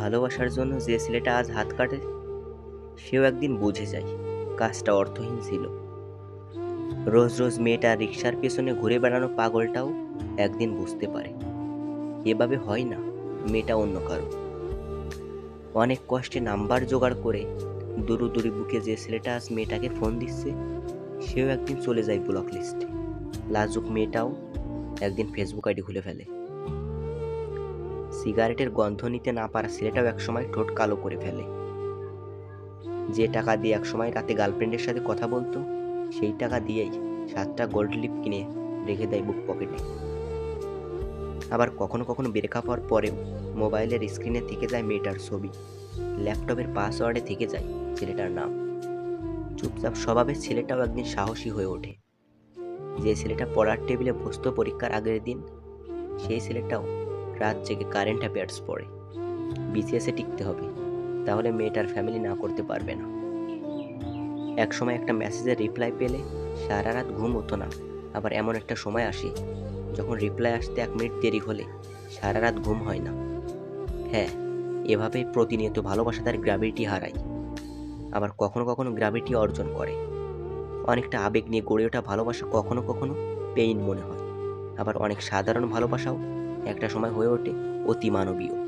ভালোবাসার জন্য যে ছেলেটা আজ হাত কাটে, সেও একদিন বুঝে যায়, কাজটা অর্থহীন ছিল। রোজ রোজ মেয়েটা রিক্সার পেছনে ঘুরে বেড়ানো পাগলটাও একদিন বুঝতে পারে। এভাবে হয় না, মেয়েটা অন্য কারও। অনেক কষ্টে নাম্বার জোগাড় করে দূরে দূরে বুকে যে ছেলেটা আজ মেয়েটাকে ফোন দিচ্ছে, সেও একদিন চলে যায় ব্লক লিস্টে লাজুক মেয়েটাও একদিন ফেসবুক আইডি খুলে ফেলে। সিগারেটের গন্ধ নিতে না পারা ছেলেটাও একসময় ঠোঁট কালো করে ফেলে। যে টাকা দিয়ে একসময় রাতে গার্লফ্রেন্ডের সাথে কথা বলতো, সেই টাকা দিয়েই সাতটা গোল্ড লিপ কিনে রেখে দেয় বুক পকেটে। আবার কখনো কখনো ব্রেকআপ হওয়ার পরেও মোবাইলের স্ক্রিনে থেকে যায় মেয়েটার ছবি। ল্যাপটপের পাসওয়ার্ডে থেকে যায় ছেলেটার নাম। চুপচাপ স্বভাবের ছেলেটাও একদিন সাহসী হয়ে ওঠে। যে ছেলেটা পড়ার টেবিলে বসতো পরীক্ষার আগের দিন, সেই ছেলেটাও রাত জেগে কারেন্ট অ্যাফেয়ার্স পড়ে। বিসিএসে টিকতে হবে, তাহলে মেয়েটার ফ্যামিলি না করতে পারবে না। একসময় একটা মেসেজের রিপ্লাই পেলে সারা রাত ঘুম হতো না, আবার এমন একটা সময় আসে যখন রিপ্লাই আসতে এক মিনিট দেরি হলে সারা রাত ঘুম হয় না। হ্যাঁ এভাবে প্রতিনিয়ত ভালোবাসা তার গ্র্যাভিটি হারায়, আবার কখনো কখনো গ্র্যাভিটি অর্জন করে। অনেকটা আবেগ নিয়ে গড়ে ওঠা ভালোবাসা কখনো কখনো পেইন মনে হয়, আবার অনেক সাধারণ ভালোবাসাও একটা সময় হয়ে ওঠে অতি মানবীয়